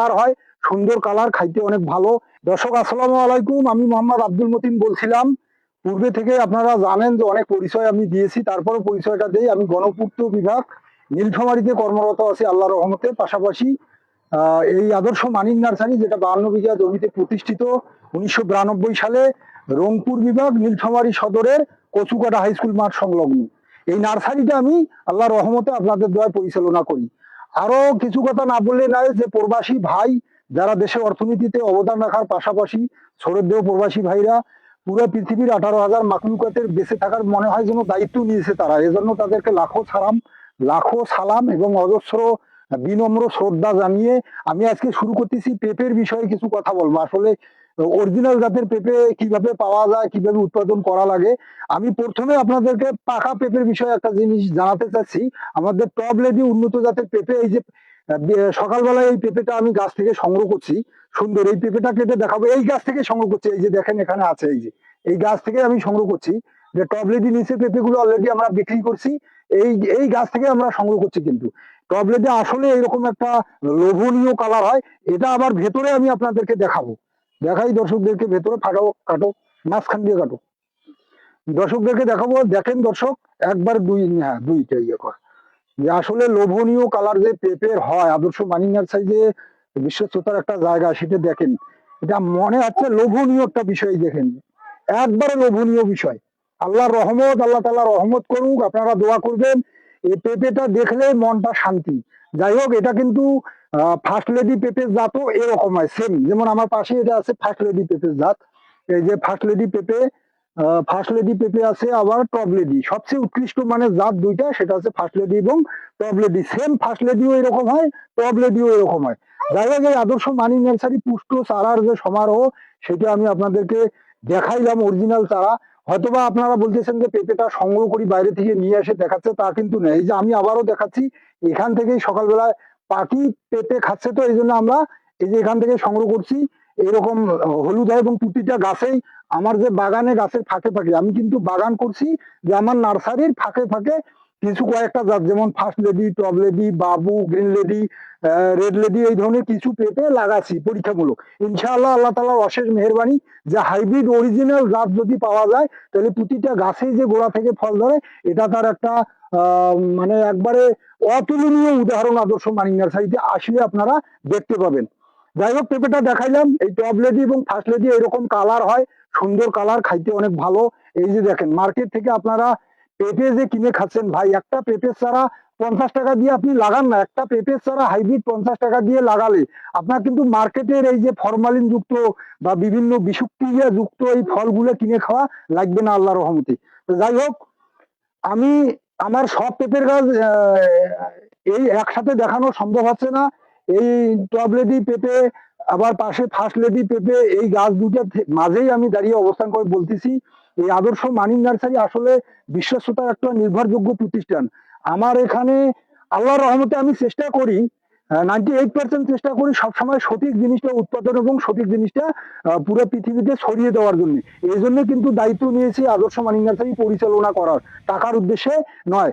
Colour হয়, সুন্দর colour, খাইতে অনেক ভালো। দর্শক, আসসালামু আলাইকুম। আমি মোহাম্মদ আব্দুল মতিন বলছিলাম। পূর্বে থেকে আপনারা জানেন যে অনেক পরিচয় আমি দিয়েছি। তারপরে পরিচয়টা দেই। আমি গণপূর্ত বিভাগ, নীলফামারীতে কর্মরত আছি আল্লাহ রহমতের পাশাপাশি এই আদর্শ মানিক নার্সারি, যেটা বাহান্ন বিঘা জমিতে প্রতিষ্ঠিত, উনিশশো বিরানব্বই সালে রংপুর বিভাগ, নীলফামারী সদরের কচুকাটা হাই স্কুল মাঠ সংলগ্ন। এই নার্সারিটা আমি আল্লাহ রহমতে আপনাদের দ্বারা পরিচালনা করি। আরও কিছু কথা না বললে নাই যে প্রবাসী ভাই যারা দেশের অর্থনীতিতে অবদান রাখার পাশাপাশি সৌরদেহ প্রবাসী ভাইরা পুরো পৃথিবীর আঠারো হাজার মাকলুকাতের বেঁচে থাকার মনে হয় যেন দায়িত্ব নিয়েছে তারা। এজন্য তাদেরকে লাখো সালাম লাখো সালাম এবং অজস্র বিনম্র শ্রদ্ধা জানিয়ে আমি আজকে শুরু করতেছি পেঁপের বিষয়ে কিছু কথা বলব। আসলে অরিজিনাল জাতের পেঁপে কীভাবে পাওয়া যায়, কীভাবে উৎপাদন করা লাগে, আমি প্রথমে আপনাদেরকে পাকা পেঁপের বিষয়ে একটা জিনিস জানাতে চাচ্ছি। আমাদের টপ লেডি উন্নত জাতের পেঁপে, এই যে সকালবেলায় এই পেঁপেটা আমি গাছ থেকে সংগ্রহ করছি। সুন্দর, এই পেঁপেটা কেটে দেখাবো। এই গাছ থেকে সংগ্রহ করছি, এই যে দেখেন এখানে আছে, এই যে, এই গাছ থেকে আমি সংগ্রহ করছি। যে টপ লেডি নিচে পেঁপেগুলো অলরেডি আমরা বিক্রি করছি, এই এই গাছ থেকে আমরা সংগ্রহ করছি কিন্তু। টপ লেডি আসলে এরকম একটা লোভনীয় কালার হয়, এটা আবার ভেতরে আমি আপনাদেরকে দেখাবো। দেখাই, দর্শকদেরকে ভেতরে ফাটাও, কাটো, মাঝখান দিয়ে কাটো। দর্শকদেরকে দেখাবো, দেখেন দর্শক, একবার দুই হ্যাঁ দুইটা ইয়ে কর। যে আসলে লোভনীয় কালার যে পেপের হয়, আদর্শ মানিনার সাইজে বিশ্বস্ততার একটা জায়গা, সেটা দেখেন। এটা মনে হচ্ছে লোভনীয় একটা বিষয়, দেখেন। একবারে লোভনীয় বিষয়। আল্লাহর রহমত, আল্লাহ তাআলা রহমত করুক, আপনারা দোয়া করবেন। এই পেঁপেটা দেখলে মনটা শান্তি। যাই হোক, এটা কিন্তু ফার্স্ট লেডি পেঁপের জাতও এরকম হয় সেম যেমন আমার পাশে এটা আছে ফার্স্ট লেডি পেঁপের জাত। এই যে ফার্স্ট লেডি পেঁপে ফার্স্ট লেডি পেঁপে আছে আবার টপ লেডি সবচেয়ে উৎকৃষ্ট মানে জাত দুইটা, সেটা হচ্ছে ফার্স্ট লেডি এবং টপ লেডি সেম ফার্স্ট লেডিও এরকম হয় টপ লেডিও এরকম হয়। যাই হোক, এই আদর্শ মানি নার্সারি পুষ্ট চারার যে সমারোহ, সেটা আমি আপনাদেরকে দেখাইলাম অরিজিনাল চারা। হয়তোবা আপনারা বলতেছেন যে পেঁপেটা সংগ্রহ করি বাইরে থেকে নিয়ে এসে দেখাচ্ছে, তা কিন্তু নেই। এই যে আমি আবারও দেখাচ্ছি, এখান থেকেই সকালবেলায় পাখি পেঁপে খাচ্ছে তো, এই জন্য আমরা এই যে এখান থেকে সংগ্রহ করছি। এরকম হলুদ হয় এবং প্রতিটা গাছেই, আমার যে বাগানে গাছের ফাঁকে ফাঁকে, আমি কিন্তু বাগান করছি যে আমার নার্সারির ফাঁকে ফাঁকে কিছু কয়েকটা জাত, যেমন ফার্স্ট লেডি টপ লেডি বাবু গ্রিন লেডি রেড লেডি এই ধরনের কিছু পেঁপে লাগাচ্ছি পরীক্ষামূলক। ইনশাআল্লাহ আল্লাহ তালার অশেষ মেহরবানি, যে হাইব্রিড অরিজিনাল জাত যদি পাওয়া যায়, তাহলে প্রতিটা গাছেই যে গোড়া থেকে ফল ধরে, এটা তার একটা মানে একবারে অতুলনীয় উদাহরণ আদর্শ মানিক নার্সারিতে আসলে আপনারা দেখতে পাবেন। যাই হোক, পেঁপেটা দেখাইলাম, এই টপ লেডি এবং ফার্স্ট লেডি এরকম কালার হয়, সুন্দর কালার খাইতে অনেক ভালো। এই যে দেখেন মার্কেট থেকে আপনারা পেঁপে যে কিনে খাচ্ছেন ভাই, একটা পেঁপের চারা পঞ্চাশ টাকা দিয়ে আপনি লাগান না। একটা পেঁপের চারা হাইব্রিড পঞ্চাশ টাকা দিয়ে লাগালে আপনার কিন্তু মার্কেটের এই যে ফরমালিন যুক্ত বা বিভিন্ন বিষুক্রিয়া যুক্ত এই ফলগুলো কিনে খাওয়া লাগবে না আল্লাহ রহমতে। যাই হোক, আমি আমার সব পেঁপের গাছ এই একসাথে দেখানো সম্ভব হচ্ছে না। এই টপ লেডি পেঁপে, আবার পাশে ফার্স্ট লেডি পেঁপে, এই গাছ দুটার মাঝেই আমি দাঁড়িয়ে অবস্থান করে বলতেছি। এই আদর্শ মানিক নার্সারি আসলে বিশ্বস্ততার একটা নির্ভরযোগ্য প্রতিষ্ঠান। আমার এখানে আল্লাহর রহমতে আমি চেষ্টা করি নাইনটি এইট পার্সেন্ট চেষ্টা করি সবসময় সঠিক জিনিসটা উৎপাদন এবং সঠিক জিনিসটা পুরো পৃথিবীতে ছড়িয়ে দেওয়ার জন্য। এই জন্য কিন্তু দায়িত্ব নিয়েছি আদর্শ মানিক নার্সারি পরিচালনা করার, টাকার উদ্দেশ্যে নয়।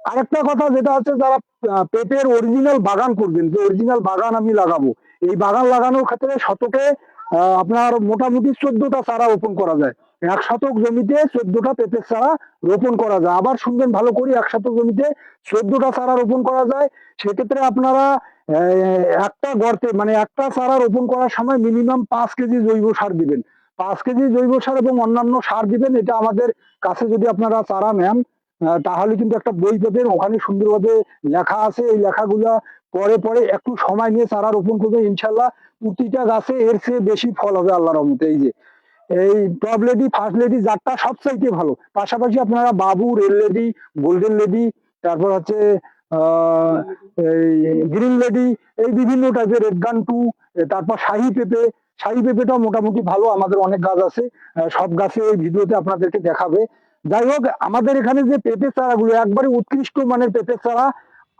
আরেকটা কথা যেটা হচ্ছে যারা পেঁপের অরিজিনাল বাগান করবেন, যে অরিজিনাল বাগান আমি লাগাবো, এই বাগান লাগানোর ক্ষেত্রে শতকে আপনার মোটামুটি চোদ্দটা চারা রোপণ করা যায়। এক শতক জমিতে চোদ্দটা পেঁপের চারা রোপণ করা যায়। আবার শুনবেন ভালো করে এক শতক জমিতে চোদ্দটা চারা রোপণ করা যায়। সেক্ষেত্রে আপনারা একটা গর্তে মানে একটা চারা রোপণ করার সময় মিনিমাম পাঁচ কেজি জৈব সার দিবেন। পাঁচ কেজি জৈব সার এবং অন্যান্য সার দিবেন, এটা আমাদের কাছে যদি আপনারা চারা নেন তাহলে কিন্তু একটা বই পাবেন। ওখানে সুন্দরভাবে লেখা আছে। এই লেখাগুলা পরে পরে একটু সময় নিয়ে চারা রোপণ করবে ইনশাল্লাহ প্রতিটা গাছে এর চেয়ে বেশি ফল হবে আল্লাহর রহমতে। এই যে এই টপ লেডি ফার্স্ট লেডি জাতটা সবচাইতে ভালো। পাশাপাশি আপনারা বাবু রেল লেডি গোল্ডেন লেডি তারপর হচ্ছে গ্রিন লেডি এই বিভিন্ন টাইপের রেড গান টু তারপর শাহি পেঁপে। শাহি পেঁপেটাও মোটামুটি ভালো, আমাদের অনেক গাছ আছে। সব গাছে এই ভিডিওতে আপনাদেরকে দেখাবে। যাই হোক, আমাদের এখানে যে পেঁপে চারাগুলো, একবারে উৎকৃষ্ট মানের পেঁপে চারা,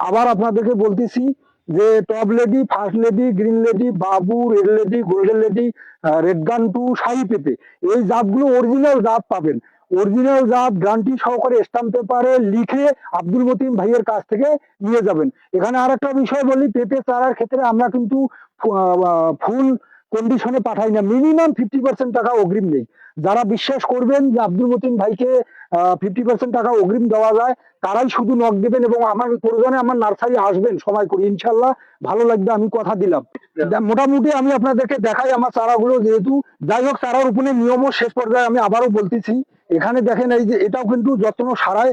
আবার আপনাদেরকে বলতেছি যে top lady first lady green lady বাবু red lady golden lady red গান টু শাড়ি পেঁপে এই জাপগুলো অরিজিনাল জাপ পাবেন। অরিজিনাল জাপ গ্রান্টি সহকারে স্টাম্প পেপারে লিখে আব্দুল মতিম ভাইয়ের কাছ থেকে নিয়ে যাবেন। এখানে আর একটা বিষয় বলি, পেপে চারার ক্ষেত্রে আমরা কিন্তু ফুল কন্ডিশনে পাঠাই না। মিনিমাম ফিফটি পার্সেন্ট টাকা অগ্রিম নেই। যারা বিশ্বাস করবেন যে আব্দুল মতিন ভাইকে ফিফটি পার্সেন্ট টাকা অগ্রিম দেওয়া যায় তারাই শুধু নক দেবেন এবং আমার প্রয়োজনে আমার নার্সারি আসবেন সময় করে। ইনশাল্লাহ ভালো লাগবে আমি কথা দিলাম। মোটামুটি আমি আপনাদেরকে দেখাই আমার চারাগুলো যেহেতু। যাই হোক চারার উপরে নিয়মও শেষ পর্যায়ে আমি আবারও বলতেছি। এখানে দেখেন এই যে এটাও কিন্তু যত্ন সারায়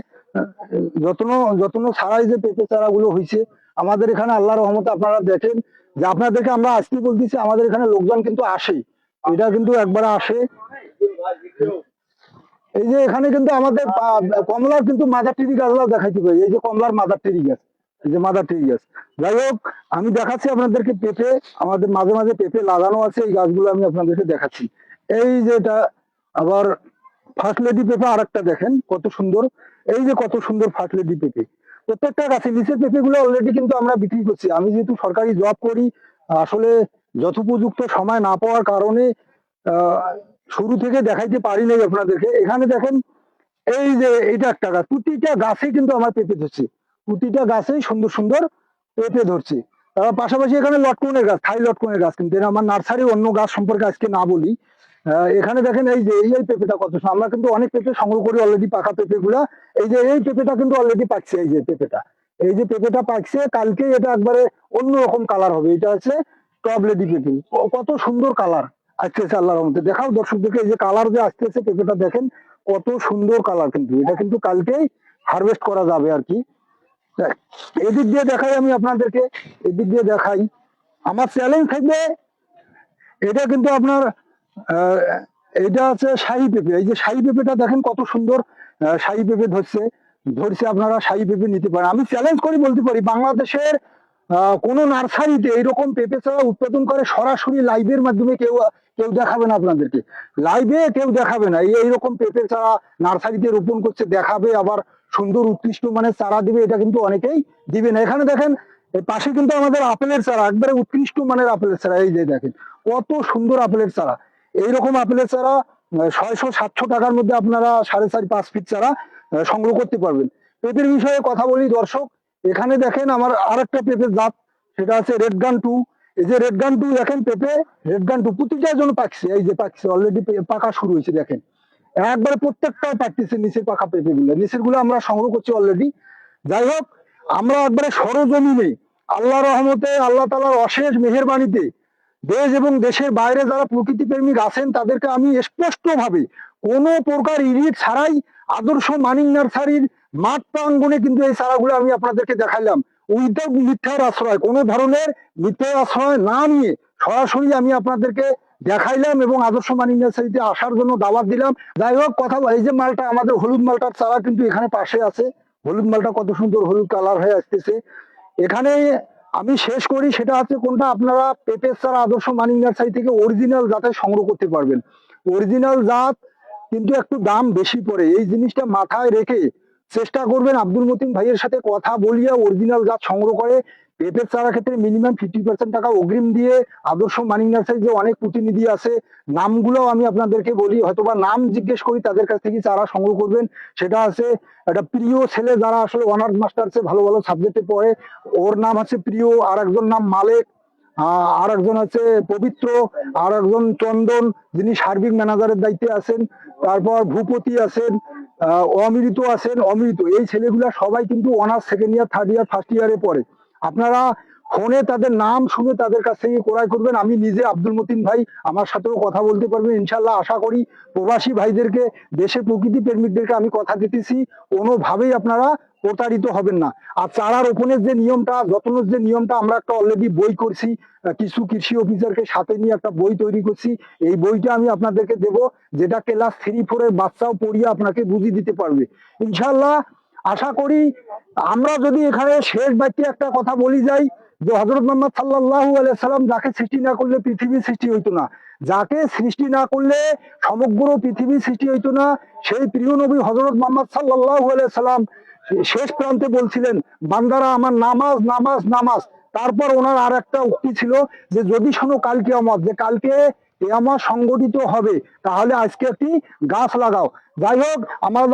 যত্ন যত্ন ছাড়াই যে পেঁপে চারাগুলো হয়েছে আমাদের এখানে আল্লাহ রহমতে আপনারা দেখেন যে আপনাদেরকে আমরা আজকে বলতেছি, আমাদের এখানে লোকজন কিন্তু আসে এটা কিন্তু একবার আসে। এই যে এখানে কিন্তু আমাদের কমলার কিন্তু মাদার টেরি গাছগুলো দেখাইতে পারি। এই যে কমলার মাদার টেরি গাছ এই যে মাদার টেরি গাছ যাই হোক, আমি দেখাচ্ছি আপনাদেরকে পেঁপে। আমাদের মাঝে মাঝে পেঁপে লাগানো আছে, এই গাছগুলো আমি আপনাদেরকে দেখাচ্ছি। এই যে এটা আবার ফার্স্ট লেডি পেঁপে আর একটা দেখেন, কত সুন্দর। এই যে কত সুন্দর ফার্স্ট লেডি পেঁপে। প্রত্যেকটা গাছে নিচের পেঁপে গুলো অলরেডি কিন্তু আমরা বিক্রি করছি। আমি যেহেতু সরকারি জব করি, আসলে যথোপযুক্ত সময় না পাওয়ার কারণে শুরু থেকে দেখাইতে পারি নাই আপনাদেরকে। এখানে দেখেন, এই যে এটা একটা গাছ, প্রতিটা গাছে কিন্তু আমার পেঁপে ধরছে। প্রতিটা গাছেই সুন্দর সুন্দর পেঁপে ধরছে। তার পাশাপাশি এখানে লটকনের গাছ, থাই লটকনের গাছ কিন্তু। আমার নার্সারি অন্য গাছ সম্পর্কে আজকে না বলি। এখানে দেখেন এই যে এই পেঁপেটা কত আমরা কিন্তু অনেক পেঁপে সংগ্রহ করি অলরেডি পাকা পেঁপে গুলা এই যে এই পেঁপেটা কিন্তু অলরেডি পাকছে, এই যে পেঁপেটা। এই যে পেঁপেটা পাকছে, কালকে এটা একবারে অন্যরকম কালার হবে। এটা হচ্ছে টপ লেডি পেঁপে। কত সুন্দর কালার আসতেছে আল্লাহর রহমতে। দেখাও দর্শকদেরকে, এই যে কালার যে আসতেছে পেঁপেটা, দেখেন কত সুন্দর কালার কিন্তু। এটা কিন্তু কালকেই হারভেস্ট করা যাবে আর কি। এদিক দিয়ে দেখাই আমি আপনাদেরকে, এদিক দিয়ে দেখাই। আমার চ্যালেঞ্জ থাকবে, এটা কিন্তু আপনার এটা আছে শাহী পেঁপে। এই যে শাহী পেঁপেটা দেখেন কত সুন্দর শাহী পেঁপে ধরছে। ধরছে আপনারা, শাহী পেঁপে নিতে পারেন। আমি চ্যালেঞ্জ করে, বলতে পারি, বাংলাদেশের কোনো নার্সারিতে এরকম পেঁপে চারা উৎপাদন করে সরাসরি লাইভের মাধ্যমে কেউ কেউ দেখাবে না আপনাদেরকে। লাইভে কেউ দেখাবে না। এই এইরকম পেঁপে চারা নার্সারিতে রোপণ করছে, দেখাবে, আবার সুন্দর, উৎকৃষ্ট মানের চারা দিবে, এটা কিন্তু অনেকেই দিবে না। এখানে দেখেন পাশে কিন্তু আমাদের আপেলের চারা, একবারে উৎকৃষ্ট মানের আপেলের চারা। এই যে দেখেন, কত সুন্দর আপেলের চারা। এইরকম আপেলের চারা ছয়শো, সাতশো টাকার মধ্যে আপনারা সাড়ে চারি, পাঁচ ফিট চারা সংগ্রহ করতে পারবেন। পেঁপের বিষয়ে কথা বলি, দর্শক। এখানে দেখেন আমার আরেকটা পেঁপের জাত, সেটা আছে রেড গান টু এই যে রেড গান টু দেখেন পেঁপে রেড গান টু প্রতিটার জন্য পাকছে। এই যে পাকছে অলরেডি পাকা শুরু হয়েছে, দেখেন। একবারে প্রত্যেকটা পাকতেছে নিচের পাকা পেঁপে গুলো নিচেরগুলো আমরা সংগ্রহ করছি অলরেডি যাই হোক, আমরা একবারে সরজমিনে আল্লাহ রহমতে, আল্লাহ তালার অশেষ মেহেরবানিতে দেশ এবং দেশের বাইরে যারা প্রকৃতি প্রেমিক আছেন, তাদেরকে আমি স্পষ্ট ভাবে কোনো প্রকার ইডিট ছাড়াই আদর্শ মানিক নার্সারির মাঠ প্রাঙ্গনে কিন্তু এই চারাগুলো আমি আপনাদেরকে দেখাইলাম। উইদাউট মিথ্যার আশ্রয়, কোনো ধরনের মিথ্যার আশ্রয় না নিয়ে সরাসরি আমি আপনাদেরকে দেখাইলাম এবং আদর্শ মানিক নার্সারিতে আসার জন্য দাওয়াত দিলাম। যাই হোক, কথা এই যে মালটা, আমাদের হলুদ মালটার চারা কিন্তু এখানে পাশে আছে। হলুদ মালটা কত সুন্দর হলুদ কালার হয়ে আসতেছে। এখানে আমি শেষ করি, সেটা হচ্ছে কোনটা? আপনারা পেপের সার আদর্শ মানি নার্সারি থেকে অরিজিনাল জাতের সংগ্রহ করতে পারবেন। অরিজিনাল জাত কিন্তু একটু দাম বেশি পড়ে। এই জিনিসটা মাথায় রেখে চেষ্টা করবেন আব্দুল মতিন ভাইয়ের সাথে কথা বলিয়া অরিজিনাল জাত সংগ্রহ করে পেঁপের চারা ক্ষেত্রে মিনিমাম ফিফটি পার্সেন্ট টাকা অগ্রিম দিয়ে আদর্শ নার্সারি যে অনেক প্রতিনিধি আছে নামগুলো আমি আপনাদেরকে বলি, হয়তোবা নাম জিজ্ঞেস করি, তাদের কাছ থেকে চারা সংগ্রহ করবেন। সেটা আছে একটা প্রিয় ছেলে যারা আসলে অনার্স মাস্টার্সে ভালো ভালো সাবজেক্টে পড়ে, ওর নাম হচ্ছে প্রিয় আর একজন নাম মালেক আর একজন আছে পবিত্র আর একজন চন্দন, যিনি সার্বিক ম্যানেজারের দায়িত্বে আছেন, তারপর ভূপতি আছেন অমৃত আছেন, অমৃত। এই ছেলেগুলা সবাই কিন্তু honours second year third year first ইয়ারে পড়ে। আপনারা ফোনে তাদের নাম শুনে তাদের কাছ থেকে ক্রয় করবেন। আমি নিজে আব্দুল মতিন ভাই আমার সাথেও কথা বলতে পারবেন ইনশাল্লাহ আশা করি প্রবাসী ভাইদেরকে, দেশের প্রকৃতি প্রেমিকদেরকে আমি কথা দিতেছি। কোনোভাবেই আপনারা প্রতারিত হবেন না। আর চারা রোপণের যে নিয়মটা যত্নের যে নিয়মটা আমরা একটা অলরেডি বই করছি কিছু কৃষি অফিসারকে সাথে নিয়ে একটা বই তৈরি করছি, এই বইটা আমি আপনাদেরকে দেব, যেটা ক্লাস থ্রি ফোর এর বাচ্চাও পড়িয়ে আপনাকে বুঝিয়ে দিতে পারবে। ইনশাল্লাহ আশা করি আমরা যদি এখানে শেষ বাক্যে একটা কথা বলি যাই, যে হজরত মোহাম্মদ সাল্লাল্লাহু আলাইহি সাল্লাম যাকে সৃষ্টি না করলে পৃথিবী সৃষ্টি হইতো না, যাকে সৃষ্টি না করলে সমগ্র পৃথিবী সৃষ্টি হইতো না, সেই প্রিয় নবী হজরত মোহাম্মদ সাল্লাল্লাহু আলাইহি সাল্লাম শেষ প্রান্তে বলছিলেন, বান্দারা আমার নামাজ নামাজ নামাজ। তারপর ওনার আর একটা উক্তি ছিল যে, যদি শোনো কালকে আমার যে কালকে আমার সংগঠিত হবে, তাহলে আজকে একটি গাছ লাগাও। যাই হোক আমার,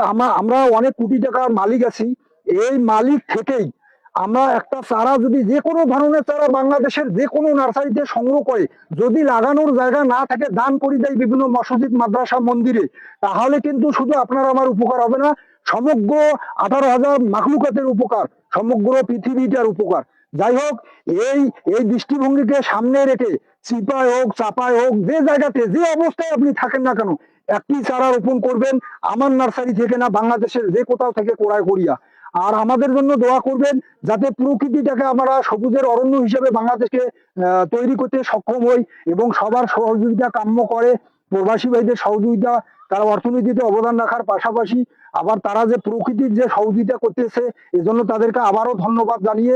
আমরা অনেক কোটি টাকার মালিক আছি। এই মালিক থেকেই আমরা একটা চারা যদি যে কোনো ধরনের চারা বাংলাদেশের যে কোনো নার্সারিতে সংগ্রহ করে, যদি লাগানোর জায়গা না থাকে, দান করে দেয় বিভিন্ন মসজিদ, মাদ্রাসা, মন্দিরে, তাহলে কিন্তু শুধু আপনার আমার উপকার হবে না, সমগ্র আঠারো হাজার মাখলুকাতের উপকার, সমগ্র পৃথিবীটার উপকার। যাই হোক, এই এই দৃষ্টিভঙ্গিকে সামনে রেখে চিপায় হোক চাপায় হোক, যে জায়গাতে যে অবস্থায় আপনি থাকেন না কেন, একটি চারা রোপণ করবেন, আমার নার্সারি থেকে না, বাংলাদেশের যে কোথাও থেকে কোড়ায় করিয়া। আর আমাদের জন্য দোয়া করবেন, যাতে প্রকৃতিটাকে আমরা সবুজের অরণ্য হিসেবে বাংলাদেশকে তৈরি করতে সক্ষম হই এবং সবার সহযোগিতা কাম্য করে। প্রবাসী ভাইদের সহযোগিতা, তারা অর্থনীতিতে অবদান রাখার পাশাপাশি আবার তারা যে প্রকৃতির যে সহযোগিতা করতেছে, এজন্য তাদেরকে আবারও ধন্যবাদ জানিয়ে।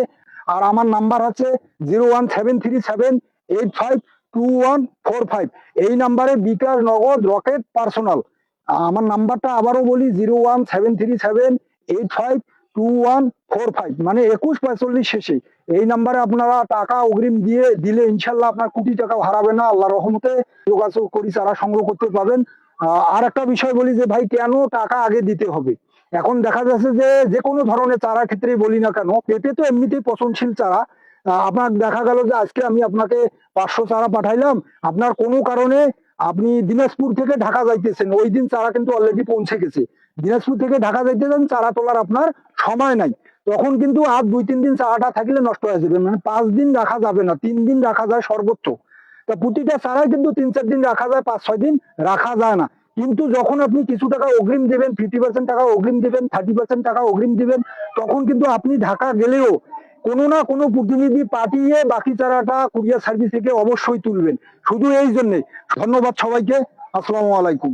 আর আমার নাম্বার আছে zero one seven three seven eight five two one four five এই নাম্বারে বিকাশ নগদ রকেট পার্সোনাল। আমার নাম্বারটা আবারও বলি zero one seven three seven eight five two one four five মানে একুশ পঁয়তাল্লিশ শেষে। এই নাম্বারে আপনারা টাকা অগ্রিম দিয়ে দিলে ইনশাল্লাহ আপনার কোটি টাকা হারাবে না। আল্লাহ রহমতে যোগাযোগ করি চারা সংগ্রহ করতে আহ, আর একটা বিষয় বলি যে ভাই কেন টাকা আগে দিতে হবে? এখন দেখা যাচ্ছে যে যে কোনো ধরনের চারা ক্ষেত্রে বলি না কেন পেঁপে তো এমনিতেই পচনশীল চারা। আপনার দেখা গেল যে আজকে আমি আপনাকে পাঁচশো চারা পাঠাইলাম। আপনার কোনো কারণে আপনি দিনাজপুর থেকে ঢাকা যাইতেছেন। ওই দিন চারা কিন্তু অলরেডি পৌঁছে গেছে। দিনাজপুর থেকে ঢাকা যাইতেছেন, চারা তোলার আপনার সময় নাই। তখন কিন্তু আর দুই, তিন দিন চারাটা থাকলে নষ্ট হয়ে যাবে। মানে পাঁচ দিন রাখা যাবে না, তিন দিন রাখা যায় সর্বোচ্চ। তা প্রতিটা চারাই কিন্তু তিন, চার দিন রাখা যায়, পাঁচ, ছয় দিন রাখা যায় না। কিন্তু যখন আপনি কিছু টাকা অগ্রিম দেবেন ফিফটি পার্সেন্ট টাকা অগ্রিম দেবেন থার্টি পার্সেন্ট টাকা অগ্রিম দিবেন, তখন কিন্তু আপনি ঢাকা গেলেও কোনো না কোনো প্রতিনিধি পাঠিয়ে বাকি তারাটা কুরিয়ার সার্ভিস থেকে অবশ্যই তুলবেন। শুধু এই জন্যে ধন্যবাদ সবাইকে। আসসালামু আলাইকুম।